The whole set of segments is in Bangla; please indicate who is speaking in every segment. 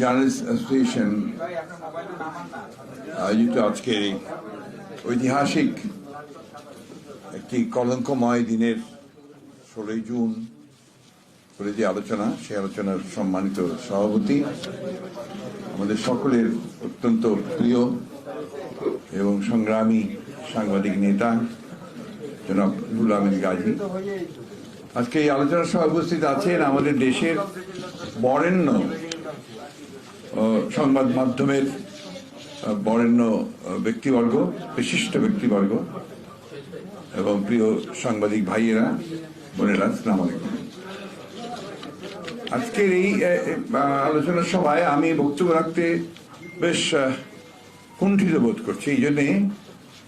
Speaker 1: জার্নালিস্ট অ্যাসোসিয়েশন আয়োজিত আজকের ঐতিহাসিক একটি কলঙ্কময় দিনের ষোলোই জুন করে যে আলোচনা, সেই আলোচনার সম্মানিত সভাপতি, আমাদের সকলের অত্যন্ত প্রিয় এবং সংগ্রামী সাংবাদিক নেতা, জনাব আমিন গাজী। আজকে এই আলোচনা সভায় উপস্থিত আছেন আমাদের দেশের বরেণ্য সংবাদ মাধ্যমের বরেণ্য ব্যক্তিবর্গ, বিশিষ্ট ব্যক্তিবর্গ, এবং প্রিয় সাংবাদিক ভাইয়েরা, বোনেরা, আসসালামু আলাইকুম। আজকের এই আলোচনা সভায় আমি বক্তব্য রাখতে বেশ কুণ্ঠিত বোধ করছি। এই জন্যে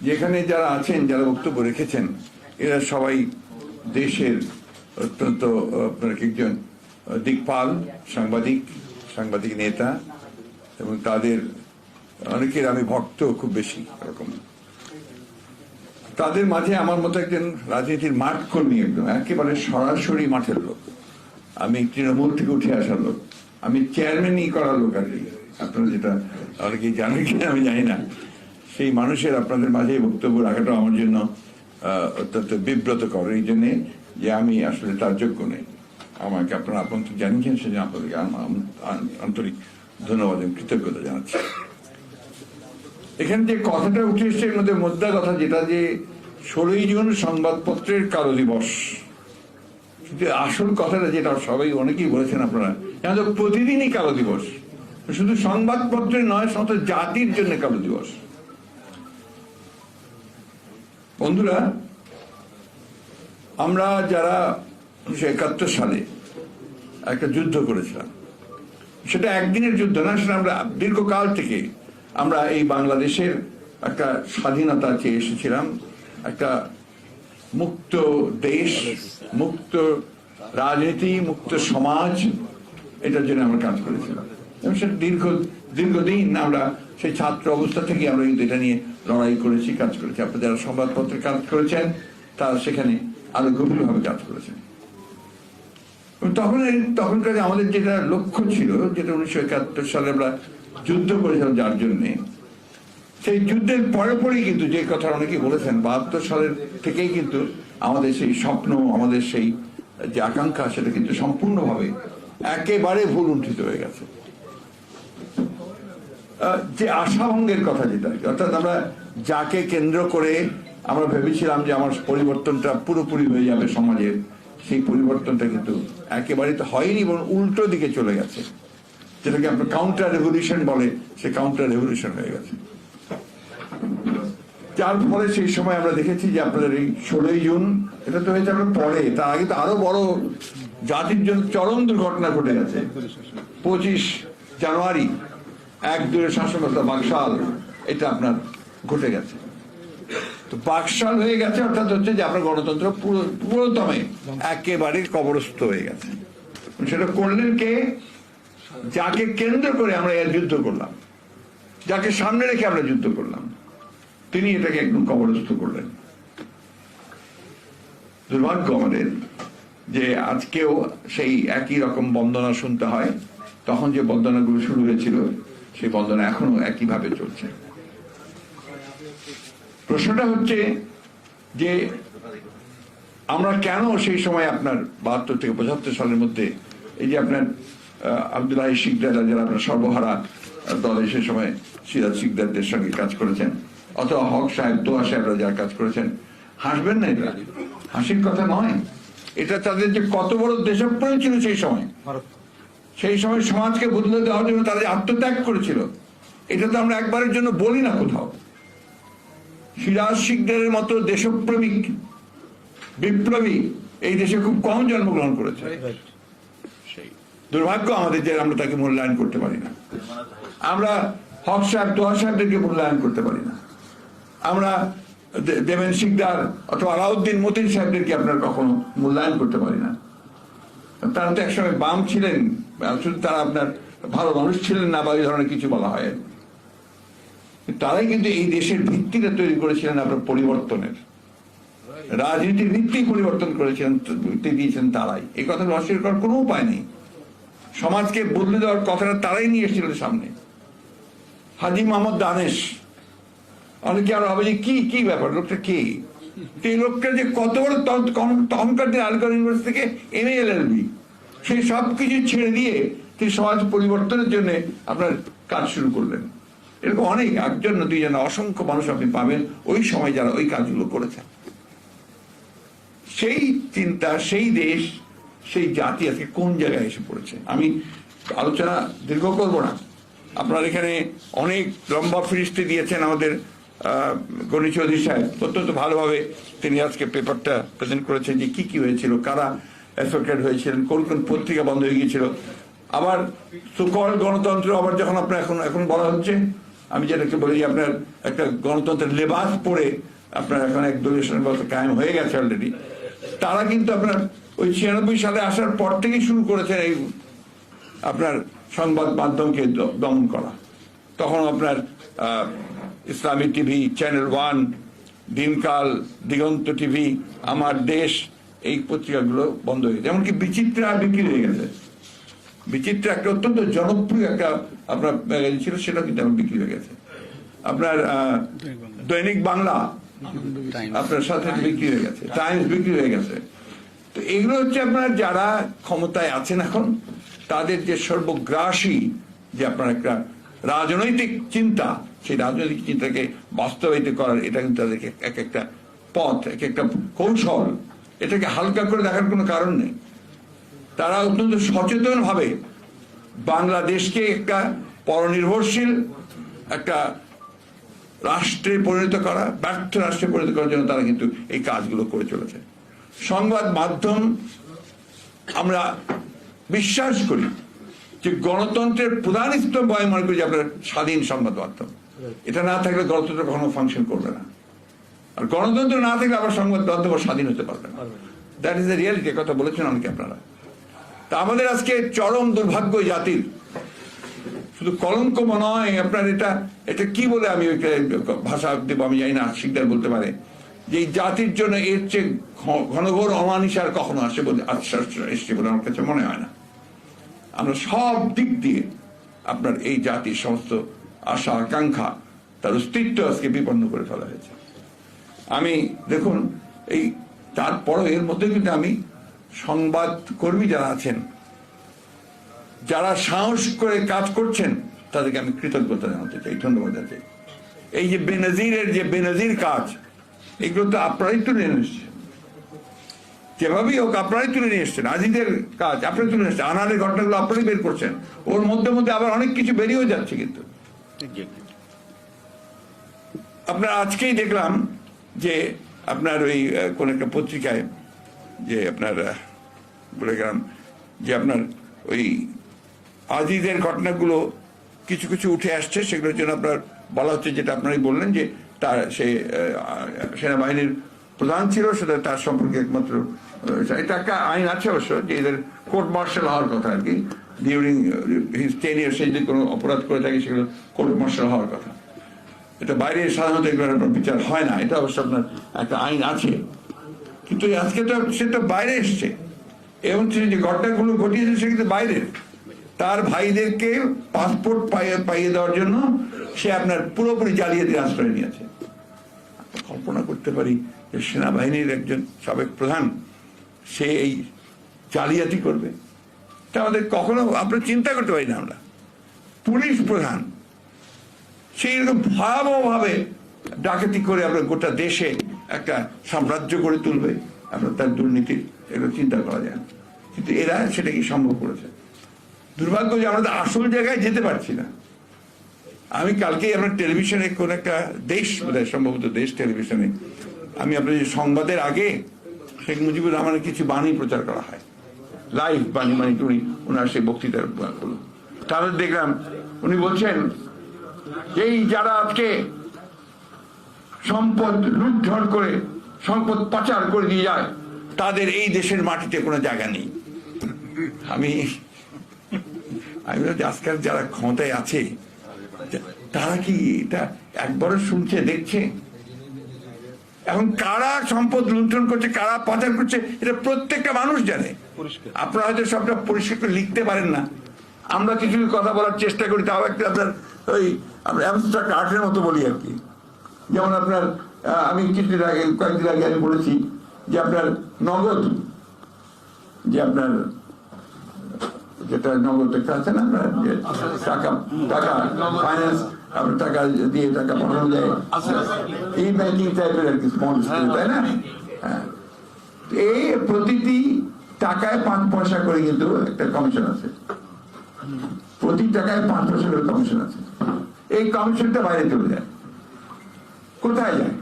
Speaker 1: যেখানে যারা আছেন, যারা বক্তব্য রেখেছেন, এরা সবাই দেশের অত্যন্ত আপনার একজন দিকপাল, সাংবাদিক সাংবাদিক নেতা, এবং তাদের, অনেকের আমি ভক্ত খুব বেশি এরকম। তাদের মাঝে আমার মতো একজন রাজনীতির মাঠ কর্মী একদম একেবারে সরাসরি মাঠের লোক। আমি তৃণমূল থেকে উঠে আসার লোক। আমি চেয়ারম্যানই করার লোক আর কি। আপনারা যেটা অনেকেই জানেন কিনা আমি জানি না। সেই মানুষের আপনাদের মাঝে বক্তব্য রাখাটা আমার জন্য অত্যন্ত বিব্রত করে এই জন্যে যে আমি আসলে তার যোগ্য নেই। আমাকে আপনারা আপন জানিয়েছেন, সেজন্য আপনাদেরকে আন্তরিক ধন্যবাদ এবং কৃতজ্ঞতা জানাচ্ছি। এখানে যে কথাটা উঠে এসছে, এর মধ্যে মোদ্দা কথা যেটা যে, ষোলোই জুন সংবাদপত্রের কালো দিবস। কিন্তু আসল কথাটা যেটা সবাই অনেকেই বলেছেন আপনারা তো প্রতিদিনই কালো দিবস। শুধু সংবাদপত্রের নয়, সমস্ত জাতির জন্য কালো দিবস। বন্ধুরা আমরা যারা উনিশশো একাত্তর সালে একটা যুদ্ধ করেছিলাম, সেটা একদিনের যুদ্ধ না, সেটা আমরা দীর্ঘকাল থেকে আমরা এই বাংলাদেশের একটা স্বাধীনতা চেয়ে এসেছিলাম, একটা মুক্ত দেশ, মুক্ত রাজনীতি, মুক্ত সমাজ, এটার জন্য আমরা কাজ করেছিলাম। এবং সেটা দীর্ঘ, দীর্ঘদিন আমরা সেই ছাত্র অবস্থা থেকে আমরা কিন্তু এটা নিয়ে লড়াই করেছি, কাজ করেছি। আপনারা যারা সংবাদপত্রে কাজ করেছেন, তারা সেখানে আরও গভীরভাবে কাজ করেছেন। তখন তখনকার আমাদের যেটা লক্ষ্য ছিল, যেটা উনিশশো একাত্তর সালে আমরা যুদ্ধ করেছিলাম যার জন্যে, সেই যুদ্ধের পরে পরেই কিন্তু যে কথা অনেকে বলেছেন, বাহাত্তর সালের থেকেই কিন্তু আমাদের সেই স্বপ্ন, আমাদের সেই যে আকাঙ্ক্ষা, সেটা কিন্তু সম্পূর্ণভাবে একেবারে ভুল উন্ঠিত হয়ে গেছে। যে আশাভঙ্গের কথা যেটা অর্থাৎ আমরা যাকে কেন্দ্র করে আমরা ভেবেছিলাম যে আমার পরিবর্তনটা পুরোপুরি হয়ে যাবে সমাজের। সেই পরিবর্তনটা কিন্তু একেবারে তো হয়নি এবং উল্টো দিকে চলে গেছে। যেটাকে আপনার কাউন্টার রেভলিউশন বলে, সে কাউন্টার রেভলিউশন হয়ে গেছে। যার ফলে সেই সময় আমরা দেখেছি যে আপনাদের এই ষোলোই জুন, এটা তো হয়েছে আপনার পরে, তার আগে তো আরও বড় জাতির জন্য চরম দুর্ঘটনা ঘটে গেছে। পঁচিশ জানুয়ারি, এক দূরে শাসনতা বাকশাল, এটা আপনার ঘটে গেছে। তো বাকশাল হয়ে গেছে, অর্থাৎ হচ্ছে যে আপনার গণতন্ত্র পুরো, পুরোদমে একেবারে কবরস্থ হয়ে গেছে। সেটা করলেন কে? যাকে কেন্দ্র করে আমরা এর যুদ্ধ করলাম, যাকে সামনে রেখে আমরা যুদ্ধ করলাম, তিনি এটাকে একদম কবরস্থ করলেন। দুর্ভাগ্য আমাদের যে আজকেও সেই একই রকম বন্দনা শুনতে হয়। তখন যে বন্দনাগুলো শুরু হয়েছিল, সেই বন্দনা এখনও একইভাবে চলছে। প্রশ্নটা হচ্ছে যে আমরা কেন সেই সময় আপনার বাহাত্তর থেকে পঁচাত্তর সালের মধ্যে এই যে আপনার আব্দুল্লাহ শিকদার যারা আপনার সর্বহারা দলে সে সময় সিরাজ শিকদারদের সঙ্গে কাজ করেছেন অথবা হক সাহেব দোয়া সাহেবরা যারা কাজ করেছেন হাসবেন না এটা হাসির কথা নয়। এটা তাদের যে কত বড় দেশপ্রেম ছিল সেই সময়। সেই সময় সমাজকে বদলে দেওয়ার জন্য তারা আত্মত্যাগ করেছিল এটা তো আমরা একবারের জন্য বলি না কোথাও। সিরাজ শিকদারের মতো দেশপ্রেমিক বিপ্লবী এই দেশে খুব কম জন্মগ্রহণ করেছে। দুর্ভাগ্য আমাদের যে আমরা তাকে মূল্যায়ন করতে পারি না। আমরা হক সাহেব দোয়া সাহেবদেরকে মূল্যায়ন করতে পারি না। আমরা দেবেন শিকদার অথবা আলাউদ্দিন মতিন সাহেবদেরকে আপনার কখনো মূল্যায়ন করতে পারি না। তারা তো একসময় বাম ছিলেন শুধু তারা আপনার ভালো মানুষ ছিলেন না বা এই ধরনের কিছু বলা হয়। তারাই কিন্তু এই দেশের ভিত্তিটা তৈরি করেছিলেন আপনার পরিবর্তনের। রাজনীতির ভিত্তি পরিবর্তন করেছিলেন ভিত্তি দিয়েছেন তারাই। এই কথা অস্বীকার করার কোনো উপায় নেই। সমাজকে বদলে দেওয়ার কথাটা তারাই নিয়ে এসেছিল সামনে। হাজি মোহাম্মদ দানেশ। অনেকে আর হবে যে কি কি ব্যাপার, লোকটা কে? এই লোকটা যে কত বড় তখন- তখন- তখনকার দিন আলকার ইউনিভার্সিটি থেকে এম এল এল বি। সেই সব কিছু ছেড়ে দিয়ে তিনি সমাজ পরিবর্তনের জন্য আপনার কাজ শুরু করলেন। এরকম অনেক একজন না দুইজন অসংখ্য মানুষ আপনি পাবেন ওই সময় যারা ওই কাজগুলো করেছেন। সেই চিন্তা, সেই দেশ, সেই জাতি আজকে কোন জায়গায় এসে পড়েছে? আমি আলোচনা দীর্ঘ করব না। আপনার এখানে অনেক লম্বা ফিরিস্তি দিয়েছেন আমাদের গণি চৌধুরী সাহেব। অত্যন্ত ভালোভাবে তিনি আজকে পেপারটা প্রেজেন্ট করেছেন যে কি কি হয়েছিল, কারা এফেক্টেড হয়েছিলেন, কোন কোন পত্রিকা বন্ধ হয়ে গিয়েছিল। আবার সুকল গণতন্ত্র আবার যখন আপনার এখন এখন বলা হচ্ছে আমি যেটাকে বলি আপনার একটা গণতন্ত্রের লেবাস পরে আপনার এখন এক দলীয় সংবাদ কায়েম হয়ে গেছে অলরেডি তারা কিন্তু আপনার ওই ছিয়ানব্বই সালে আসার পর থেকেই শুরু করেছেন এই আপনার সংবাদ মাধ্যমকে দমন করা। তখন আপনার ইসলামী টিভি চ্যানেল ওয়ান দিনকাল, দিগন্ত টিভি, আমার দেশ, এই পত্রিকাগুলো বন্ধ হয়ে গেছে। এমনকি বিচিত্রা বিক্রি হয়ে গেছে। বিচিত্রা একটা অত্যন্ত জনপ্রিয় একটা আপনার ম্যাগাজিন ছিল সেটা কিন্তু এখন বিক্রি হয়ে গেছে। আপনার দৈনিক বাংলা আপনার সাথে বিক্রি হয়ে গেছে টাইমস বিক্রি হয়ে গেছে। তো এগুলো হচ্ছে আপনার যারা ক্ষমতায় আছেন এখন তাদের যে সর্বগ্রাসী যে আপনার একটা রাজনৈতিক চিন্তা সেই রাজনৈতিক চিন্তাকে বাস্তবায়িত করার এটা কিন্তু তাদেরকে এক একটা পথ এক একটা কৌশল এটাকে হালকা করে দেখার কোনো কারণ নেই। তারা অত্যন্ত সচেতন ভাবে বাংলাদেশকে একটা পরনির্ভরশীল, একটা রাষ্ট্রে পরিণত করা, ব্যর্থ রাষ্ট্রে পরিণত করার জন্য তারা কিন্তু এই কাজগুলো করে চলেছে। সংবাদ মাধ্যম আমরা বিশ্বাস করি যে গণতন্ত্রের প্রধান স্তম্ভ আমি মনে করি যে আপনার স্বাধীন সংবাদ মাধ্যম। এটা না থাকলে গণতন্ত্র কখনো ফাংশন করবে না। আর গণতন্ত্র না থাকলে আবার সংবাদ মাধ্যম স্বাধীন হতে পারবে না। দ্যাট ইজ দ্য রিয়ালিটি কথা বলেছেন অনেকে আপনারা। তা আমাদের আজকে চরম দুর্ভাগ্য জাতির। শুধু কলঙ্ক নয়, আপনার এটা এটা কি বলে আমি ভাষা দেব, আমি জানি না, শিকদার বলতে পারে। যে জাতির জন্য এর চেয়ে ঘনঘোর অমানিসার কখনো আসে বলে আশ্বাস এসছে বলে আমার কাছে মনে হয় না। আমরা সব দিক দিয়ে আপনার এই জাতির সমস্ত আশা, আকাঙ্ক্ষা, তার অস্তিত্ব আজকে বিপন্ন করে ফেলা হয়েছে। আমি, দেখুন, এই তারপরও এর মধ্যে কিন্তু আমি সংবাদ কর্মী যারা আছেন, যারা সাহস করে কাজ করছেন, তাদেরকে আমি কৃতজ্ঞতা জানাতে চাই, ধন্যবাদ জানাতে এই যে বেনজিরের যে বেনজির কাজ, এগুলো তো আপনারাই তুলে নিয়ে এসছেন। যেভাবেই হোক, আপনারাই তুলে নিয়ে এসছেন। আজিদের কাজ, আপনারাই তুলে এসছেন। আনারের ঘটনাগুলো আপনারাই বের করছেন। ওর মধ্যে মধ্যে আবার অনেক কিছু বেরিয়েও যাচ্ছে কিন্তু। আপনার আজকেই দেখলাম যে আপনার ওই কোন একটা পত্রিকায় যে আপনার বলে গেলাম যে আপনার ওই আজিদের ঘটনাগুলো কিছু কিছু উঠে আসছে, সেগুলোর জন্য আপনার বলা হচ্ছে যেটা আপনারাই বললেন যে তার সে সেনাবাহিনীর প্রধান ছিল, সেটা তার সম্পর্কে একমাত্র এটা একটা আইন আছে অবশ্য যে এদের কোর্ট মার্শাল হওয়ার কথা আর কি। ডিউরিং হিজ টেন ইয়ার সে যদি কোনো অপরাধ করে থাকে, সেগুলো কোর্ট মার্শাল হওয়ার কথা। এটা বাইরে সাধারণত এগুলোর বিচার হয় না। এটা অবশ্য আপনার একটা আইন আছে। কিন্তু আজকে তো সে তো বাইরে এসছে। এবং সে যে ঘটনাগুলো ঘটিয়েছে সে কিন্তু বাইরের তার ভাইদেরকে পাসপোর্ট পাইয়ে দেওয়ার জন্য সে আপনার পুরোপুরি জালিয়াতির আশ্রয় নিয়েছে। কল্পনা করতে পারি যে সেনাবাহিনীর একজন সাবেক প্রধান, সে এই জালিয়াতি করবে। তা আমাদের কখনো আমরা চিন্তা করতে পারি না আমরা। পুলিশ প্রধান, সেই রকম ভয়াবহভাবে ডাকাতি করে আপনার গোটা দেশে একটা সাম্রাজ্য করে তুলবে আপনার তার দুর্নীতির এগুলো চিন্তা করা যায়। কিন্তু এরা সেটাকে সম্ভব করেছে। দুর্ভাগ্য যে আমরা আসল জায়গায় যেতে পারছি না। আমি কালকেই আপনার টেলিভিশনে কোন একটা দেশ বোধহয়, সম্ভবত দেশ টেলিভিশনে, আমি আপনার যে সংবাদের আগে শেখ মুজিবুর রহমানের কিছু বাণী প্রচার করা হয়। লাইভ বাণী মানে উনি ওনার সেই বক্তৃতার তাহলে দেখলাম, উনি বলছেন এই যারা আজকে সম্পদ লুণ্ঠন করে সম্পদ পাচার করে দিয়ে যায়। তাদের এই দেশের মাটিতে কোনো জায়গা নেই। আমি আমি আজকাল যারা ক্ষমতায় আছে তারা কি এটা একবারও শুনছে দেখছে? এখন কারা সম্পদ লুণ্ঠন করছে কারা পাচার করছে এটা প্রত্যেকটা মানুষ জানে। আপনারা হয়তো সবটা পরিষ্কার করে লিখতে পারেন না। আমরা কিছু কথা বলার চেষ্টা করি তাও একটা আপনার ওই আমরা আর্টের মতো বলি আর কি। যেমন আপনার আমি কিছুদিন আগে, কয়েকদিন আগে আমি বলেছি যে আপনার নগদ, যে আপনার, যেটা নগদ একটা আছে না আপনার টাকা টাকা ফাইন্যান্স আপনার টাকা দিয়ে টাকা পাঠানো যায়। এই ব্যাংকিং টাইপের আর কি তাই না? হ্যাঁ। এই প্রতিটি টাকায় পাঁচ পয়সা করে কিন্তু একটা কমিশন আছে। প্রতি টাকায় পাঁচ পয়সা করে কমিশন আছে। এই কমিশনটা বাইরে চলে যায়। কোথায় যায়?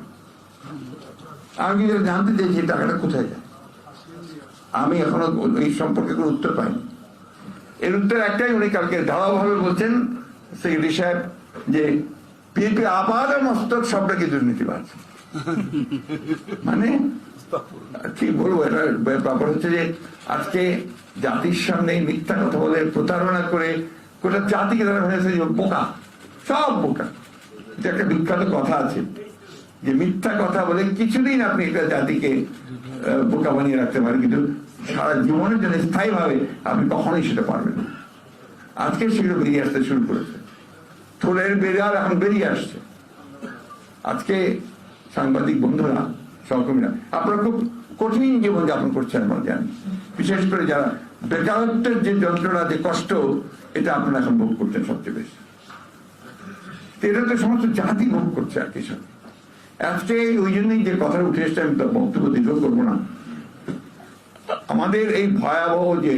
Speaker 1: আমি কিন্তু জানতে চাইছি টাকাটা কোথায় যায়? আমি এখনও এই সম্পর্কে কোনো উত্তর পাইনি। এর উত্তর একটাই, উনি কালকে ধারাভাবে বলছেন সেক্রেটারি সাহেব, যে বিএনপি আবার মস্তক সবটা কি দুর্নীতিবাজ মানে কি বলব, এটা ব্যাপার হচ্ছে যে, আজকে জাতির সামনে মিথ্যা কথা বলে প্রতারণা করে গোটা জাতিকে তারা যে বোকা, সব বোকা। এটা একটা বিখ্যাত কথা আছে। যে মিথ্যা কথা বলে কিছুদিন আপনি একটা জাতিকে বোকা বানিয়ে রাখতে পারেন, কিন্তু সারা জীবনের জন্য স্থায়ীভাবে আপনি কখনোই সেটা পারবেন না। আজকে সেগুলো বেরিয়ে আসতে শুরু করেছে। থোড়ের বেড়ার এখন বেরিয়ে আসছে। আজকে সাংবাদিক বন্ধুরা, সহকর্মীরা, আপনারা খুব কঠিন জীবনযাপন করছেন আমরা জানি। বিশেষ করে যারা বেকারত্বের যে যন্ত্রণা, যে কষ্ট, এটা আপনারা এখন ভোগ করছেন সবচেয়ে বেশি। এটা তো সমস্ত জাতি ভোগ করছে আর কি কিছু আজকে ওই জন্যই যে কথা উঠে এসছে, আমি তার বক্তব্য দীর্ঘ করব না। আমাদের এই ভয়াবহ যে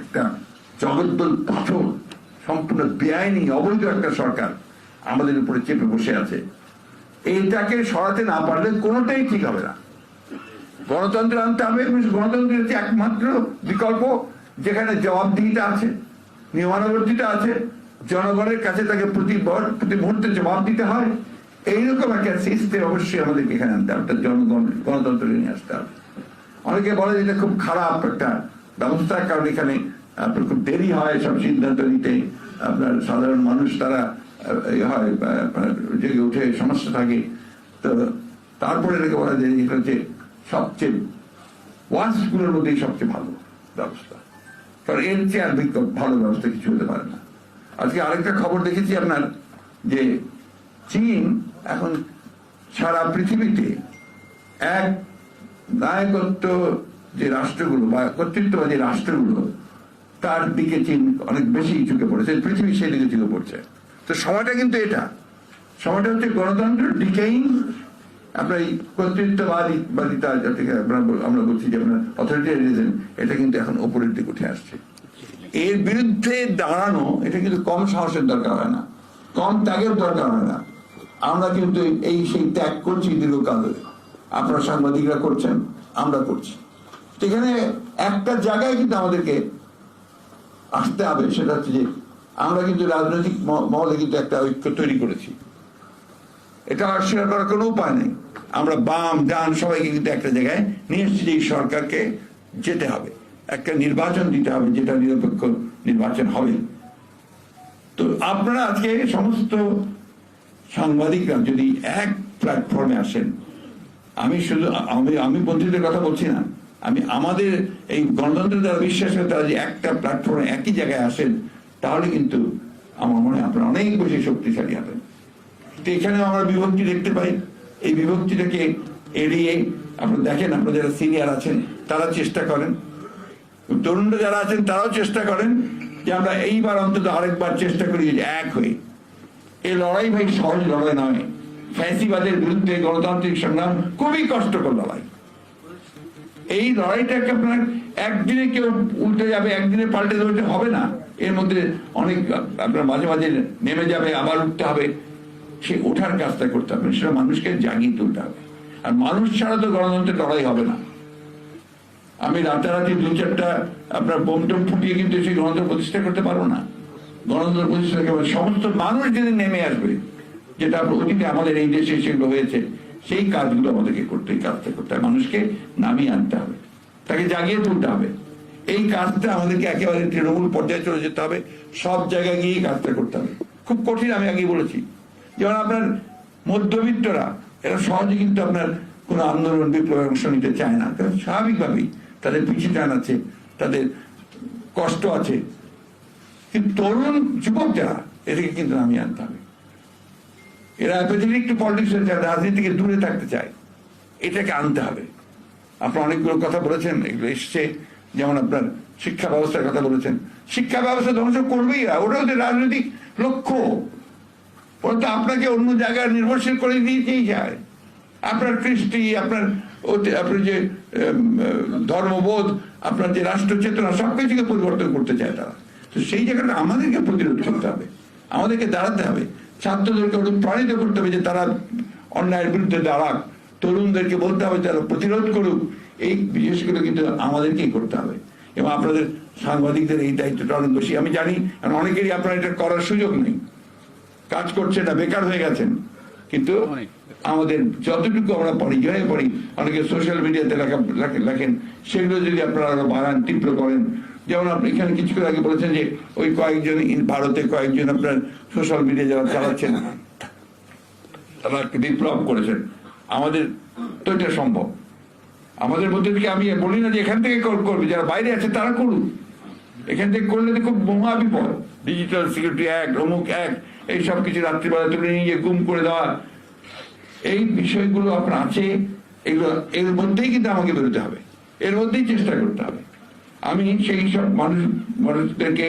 Speaker 1: একটা জগদ্দল পাথর, সম্পূর্ণ বেআইনি, অবৈধ একটা সরকার আমাদের উপরে চেপে বসে আছে। এইটাকে সরাতে না পারলে কোনোটাই ঠিক হবে না। গণতন্ত্র আনতে হবে গণতন্ত্রের হচ্ছে একমাত্র বিকল্প, যেখানে জবাবদিহিতা আছে, নিয়মানুবর্তিতা আছে, জনগণের কাছে তাকে প্রতি প্রতি মুহূর্তে জবাব দিতে হয় এইরকম একটা সিস্টেম অবশ্যই আমাদেরকে এখানে আনতে হবে জনগণ, গণতন্ত্র নিয়ে আসতে হবে। অনেকে বলে যে এটা খুব খারাপ একটা ব্যবস্থা, কারণ এখানে আপনার খুব দেরি হয় সব সিদ্ধান্ত নিতে। আপনার সাধারণ মানুষ তারা হয় জেগে উঠে সমস্যা থাকে। তো তারপরে এটাকে বলা যায় এটা হচ্ছে সবচেয়ে ওয়ার্সগুলোর মধ্যেই সবচেয়ে ভালো ব্যবস্থা। কারণ এর চেয়ে আর ভালো ব্যবস্থা কিছু হতে পারে না। আজকে আরেকটা খবর দেখেছি আপনার, যে চীন এখন সারা পৃথিবীতে এক নায়কত্ব যে রাষ্ট্রগুলো বা কর্তৃত্ববাদী রাষ্ট্রগুলো, তার দিকে চীন অনেক বেশি ঝুঁকে পড়েছে, পৃথিবী সেই দিকে ঝুঁকে পড়ছে। তো সময়টা কিন্তু এটা। সময়টা হচ্ছে গণতন্ত্র ডিকেইং আপনার এই কর্তৃত্ববাদী বাদিতা যাতে আমরা বলছি যে আপনার অথরিটারিজম এটা কিন্তু এখন ওপরের দিকে উঠে আসছে। এর বিরুদ্ধে দাঁড়ানো, এটা কিন্তু কম সাহসের দরকার হয় না। কম ত্যাগের দরকার হয় না। আমরা কিন্তু এই সেই ত্যাগ করছি দীর্ঘকাল ধরে আপনারা সাংবাদিকরা করছেন, আমরা করছি। তো এখানে একটা জায়গায় কিন্তু আমাদেরকে আসতে হবে, সেটা হচ্ছে যে আমরা কিন্তু রাজনৈতিক মহলে কিন্তু একটা ঐক্য তৈরি করেছি। এটা অস্বীকার করার কোনো উপায় নেই। আমরা বাম, ডান সবাইকে কিন্তু একটা জায়গায় নিয়ে এসেছি যে সরকারকে যেতে হবে। একটা নির্বাচন দিতে হবে, যেটা নিরপেক্ষ নির্বাচন হবে। তো আপনারা আজকে সমস্ত সাংবাদিকরা যদি এক প্ল্যাটফর্মে আসেন, আমি শুধু, আমি আমি বন্ধুদের কথা বলছি না, আমি আমাদের এই গণতন্ত্রের দ্বারা বিশ্বাস করে তারা যে একটা প্ল্যাটফর্মে একই জায়গায় আসেন, তাহলে কিন্তু আমার মনে হয় আপনারা অনেক বেশি শক্তিশালী হবেন। তো এখানে আমরা বিভক্তি দেখতে পাই। এই বিভক্তিটাকে এড়িয়ে আপনারা দেখেন, আপনারা যারা সিনিয়র আছেন, তারা চেষ্টা করেন। তরুণরা যারা আছেন, তারাও চেষ্টা করেন যে আমরা এইবার অন্তত আরেকবার চেষ্টা করি এক হয়ে এই লড়াই ভাই সহজ লড়াই নয়। ফ্যাসিবাদের বিরুদ্ধে গণতান্ত্রিক সংগ্রাম খুবই কষ্টকর লড়াই। এই লড়াইটাকে আপনার একদিনে কেউ উল্টে যাবে, একদিনে পাল্টে দেবে হবে না। এর মধ্যে অনেক আপনার মাঝে মাঝে নেমে যাবে, আবার উঠতে হবে। সে ওঠার কাজটা করতে হবে, সেটা মানুষকে জাগিয়ে তুলতে হবে। আর মানুষ ছাড়া তো গণতন্ত্রের লড়াই হবে না। আমি রাতারাতি দু চারটা আপনার বোম টোম ফুটিয়ে কিন্তু সেই গণতন্ত্র প্রতিষ্ঠা করতে পারব না। গণতন্ত্র প্রতিষ্ঠা সমস্ত মানুষ যদি নেমে আসবে, যেটা অতীতে আমাদের এই দেশে সেগুলো হয়েছে, সেই কাজগুলো আমাদেরকে করতে কাজটা করতে হবে। মানুষকে নামিয়ে আনতে হবে। তাকে জাগিয়ে তুলতে হবে। এই কাজটা আমাদেরকে একেবারে তৃণমূল পর্যায়ে চলে যেতে হবে। সব জায়গায় গিয়ে কাজটা করতে হবে। খুব কঠিন, আমি আগেই বলেছি। যেমন আপনার মধ্যবিত্তরা, এরা সহজে কিন্তু আপনার কোনো আন্দোলন বিপ্লবে অংশ নিতে চায় না। কারণ স্বাভাবিকভাবেই তাদের পিছিয়ে টান আছে, তাদের কষ্ট আছে। কিন্তু তরুণ যুবক যারা এদেরকে কিন্তু নামিয়ে আনতে হবে। এরা এতদিন একটু পলিটিক্স রাজনীতি থেকে দূরে থাকতে চায়, এটাকে আনতে হবে। আপনার অনেকগুলো কথা বলেছেন, এগুলো এসছে। যেমন আপনার শিক্ষা ব্যবস্থার কথা বলেছেন। শিক্ষা ব্যবস্থা ধ্বংস করবেই ওটা ওদের রাজনৈতিক লক্ষ্য। ওরা তো আপনাকে অন্য জায়গায় নির্ভরশীল করে দিয়েই যায় আপনার কৃষ্টি, আপনার আপনার যে ধর্মবোধ, আপনার যে রাষ্ট্র চেতনা সবকিছুকে পরিবর্তন করতে চায় তারা। তো সেই জায়গাটা আমাদেরকে প্রতিরোধ করতে হবে। আমাদেরকে দাঁড়াতে হবে। ছাত্রদেরকে অনুপ্রাণিত করতে হবে যে তারা অন্যায়ের বিরুদ্ধে দাঁড়াক। তরুণদেরকে বলতে হবে তারা প্রতিরোধ করুক। এই জিনিসগুলো কিন্তু আমাদেরকেই করতে হবে। এবং আপনাদের সাংবাদিকদের এই দায়িত্বটা অনেক বেশি। আমি জানি, কারণ অনেকেরই আপনার এটা করার সুযোগ নেই। কাজ করছে না, বেকার হয়ে গেছেন। কিন্তু আমাদের যতটুকু আমরা পড়ি জয়ে পড়ি অনেকে সোশ্যাল মিডিয়াতে লেখা লেখেন- লেখেন। সেগুলো যদি আপনারা আরও বাড়ান, তীব্র করেন যেমন আপনি এখানে কিছুক্ষণ আগে বলেছেন যে ওই কয়েকজন ভারতে কয়েকজন আপনার সোশ্যাল মিডিয়া যারা চালাচ্ছেন, তারা বিপ্লব করেছেন? আমাদের তো এটা সম্ভব। আমাদের মধ্যে থেকে আমি বলি না যে এখান থেকে করবে, যারা বাইরে আছে তারা করুক। এখান থেকে করলে তো খুব মহা বিপদ। ডিজিটাল সিকিউরিটি অ্যাক্ট অমুক অ্যাক্ট এই সব কিছু রাত্রিবেলা তুলে নিয়ে গুম করে দেওয়া। এই বিষয়গুলো আপনার আছে, এগুলো এর মধ্যেই কিন্তু আমাকে বেরোতে হবে। এর মধ্যেই চেষ্টা করতে হবে। আমি সেই সব মানুষ মানুষদেরকে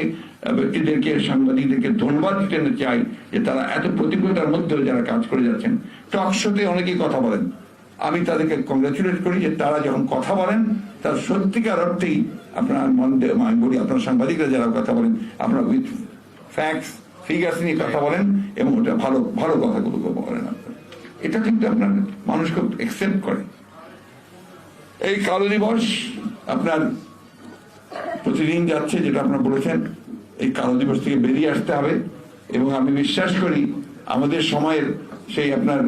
Speaker 1: ব্যক্তিদেরকে সাংবাদিকদেরকে ধন্যবাদ দিতে চাই যে তারা এত প্রতিকূলতার মধ্যেও যারা কাজ করে যাচ্ছেন। টকশোতে অনেকেই কথা বলেন। আমি তাদেরকে কংগ্রেচুলেট করি যে তারা যখন কথা বলেন তার সত্যিকার অর্থেই আপনার মন আমি বলি আপনার সাংবাদিকরা যারা কথা বলেন আপনার উইথ ফ্যাক্টস ফিগার্স নিয়ে কথা বলেন এবং ওটা ভালো ভালো কথাগুলো বলেন আপনারা। এটা কিন্তু আপনার মানুষ খুব একসেপ্ট করে। এই কালো দিবস আপনার প্রতিদিন যাচ্ছে যেটা আপনারা বলেছেন এই কালো দিবস থেকে বেরিয়ে আসতে হবে। এবং আমি বিশ্বাস করি আমাদের সময়ের সেই আপনার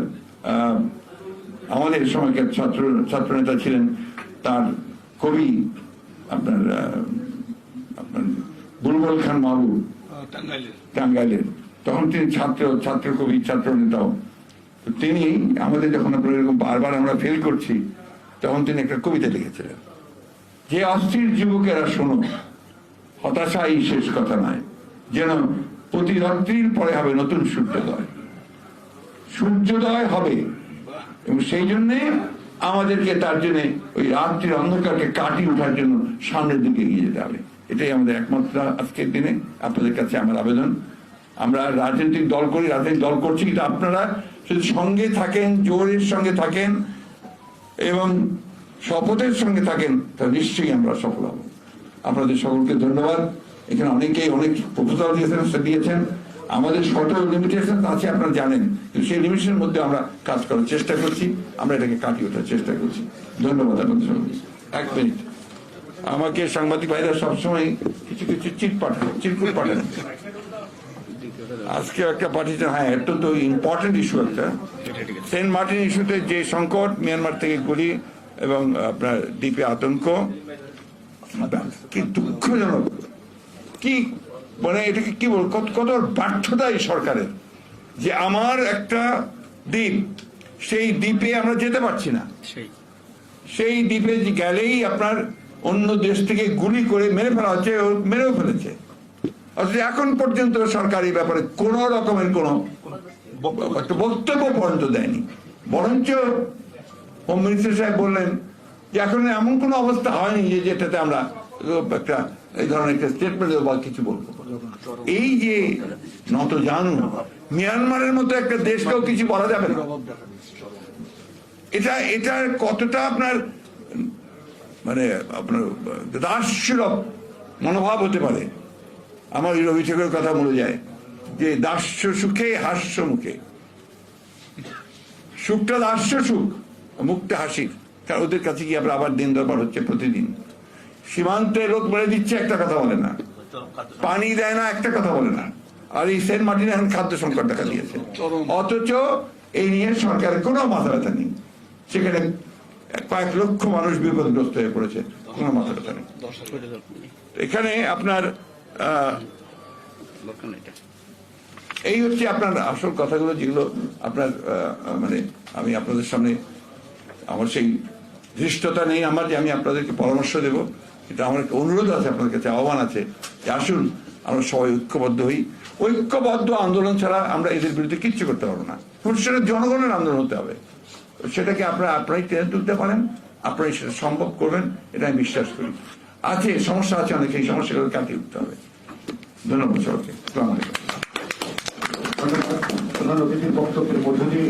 Speaker 1: আমাদের সময়কার ছাত্র ছাত্রনেতা ছিলেন তার কবি আপনার আপনার বুলবুল খান মাহবুব। টাঙ্গাইলের। তখন তিনি ছাত্র ছাত্র কবি ছাত্র নেতাও। তো তিনি আমাদের যখন আপনার এরকম বারবার আমরা ফেল করছি তখন তিনি একটা কবিতা লিখেছিলেন। যে অস্থির যুবকেরা শোনো হতাশাই শেষ কথা নয়, যেন প্রতি রাত্রির পরে হবে নতুন সূর্যোদয়। সূর্যোদয় হবে, এবং সেই জন্যে আমাদেরকে তার জন্য ওই রাত্রির অন্ধকারকে কাটিয়ে ওঠার জন্য সামনের দিকে এগিয়ে যেতে হবে। এটাই আমাদের একমাত্র আজকের দিনে আপনাদের কাছে আমার আবেদন। আমরা রাজনৈতিক দল করি, রাজনৈতিক দল করছি, কিন্তু আপনারা যদি সঙ্গে থাকেন, জোরের সঙ্গে থাকেন, এবং শপথের সঙ্গে থাকেন তাহলে নিশ্চয়ই আমরা সফল হব। আপনাদের সকলকে ধন্যবাদ। এখানে অনেকেই অনেক প্রপোজাল দিয়েছেন দিয়েছেন। আমাদের শত লিমিটেশন আছে, আপনারা জানেন। কিন্তু সেই লিমিটেশনের মধ্যে আমরা কাজ করার চেষ্টা করছি। আমরা এটাকে কাটিয়ে ওঠার চেষ্টা করছি। ধন্যবাদ আপনাদের সকলকে। এক মিনিট। আমাকে সাংবাদিক ভাইরা সবসময় কিছু কিছু চিট পাঠান চিরকুট পাঠান। আজকে একটা পাঠিয়েছেন হ্যাঁ এটা তো ইম্পর্টেন্ট ইস্যু একটা। সেন্ট মার্টিন ইস্যুতে যে সংকট, মিয়ানমার থেকে গুলি এবং আপনার দ্বীপে আতঙ্ক। কি দুঃখজনক কি মানে এটাকে কি বল কত কত ব্যর্থতা এই সরকারের যে আমার একটা দ্বীপ সেই দ্বীপে আমরা যেতে পারছি না। সেই। দ্বীপে গেলেই আপনার অন্য দেশ থেকে গুলি করে মেরে ফেলা হচ্ছে ও মেরেও ফেলেছে। অথচ এখন পর্যন্ত সরকার এই ব্যাপারে কোন রকমের কোন বক্তব্য পর্যন্ত দেয়নি। বরঞ্চ হোম মিনিস্টার সাহেব বললেন এখন এমন অবস্থা হয়নি যেটাতে আমরা একটা, এই ধরনের একটা স্টেটমেন্ট বা কিছু বলব। এই যে নত জানু, মিয়ানমারের মতো একটা দেশকেও কিছু বলা যাবে না। এটা কতটা আপনার মানে আপনার দাসসুলভ মনোভাব হতে পারে? আমার ওই রবি কথা মনে যায়, যে দাস্য সুখে হাস্য মুখে সুখটা দাস্য সুখ। মুখটা হাসির। কারণ ওদের কাছে গিয়ে আমরা আবার দিন দরবার হচ্ছে প্রতিদিন। সীমান্তে লোক মেরে দিচ্ছে, একটা কথা বলে না। পানি দেয় না, একটা কথা বলে না। আর এই সেন্ট মার্টিনে এখন খাদ্য সংকট দেখা দিয়েছে। অথচ এই নিয়ে সরকারের কোনো মাথা ব্যথা নেই। সেখানে কয়েক লক্ষ মানুষ বিপদগ্রস্ত হয়ে পড়েছে, কোনো মাথা ব্যথা নেই। এখানে আপনার এই হচ্ছে আপনার আসল কথাগুলো যেগুলো আপনার মানে আমি আপনাদের সামনে আমার সেই ধৃষ্টতা নেই, আমার যে আমি আপনাদেরকে পরামর্শ দেব কিন্তু আমার একটা অনুরোধ আছে, আপনাদের কাছে আহ্বান আছে যে আসুন, আমরা সবাই ঐক্যবদ্ধ হই। ঐক্যবদ্ধ আন্দোলন ছাড়া আমরা এদের বিরুদ্ধে কিচ্ছু করতে পারব না। সেটা জনগণের আন্দোলন হতে হবে। সেটাকে আপনারা, আপনারাই টেনে তুলতে পারেন, আপনারাই সেটা সম্ভব করবেন, এটা আমি বিশ্বাস করি। আছে, সমস্যা আছে অনেক, এই সমস্যাগুলো কাটিয়ে উঠতে হবে। ধন্যবাদ সবাইকে। আলাইকুম।
Speaker 2: প্রধান অতিথির বক্তব্যের মধ্য দিয়ে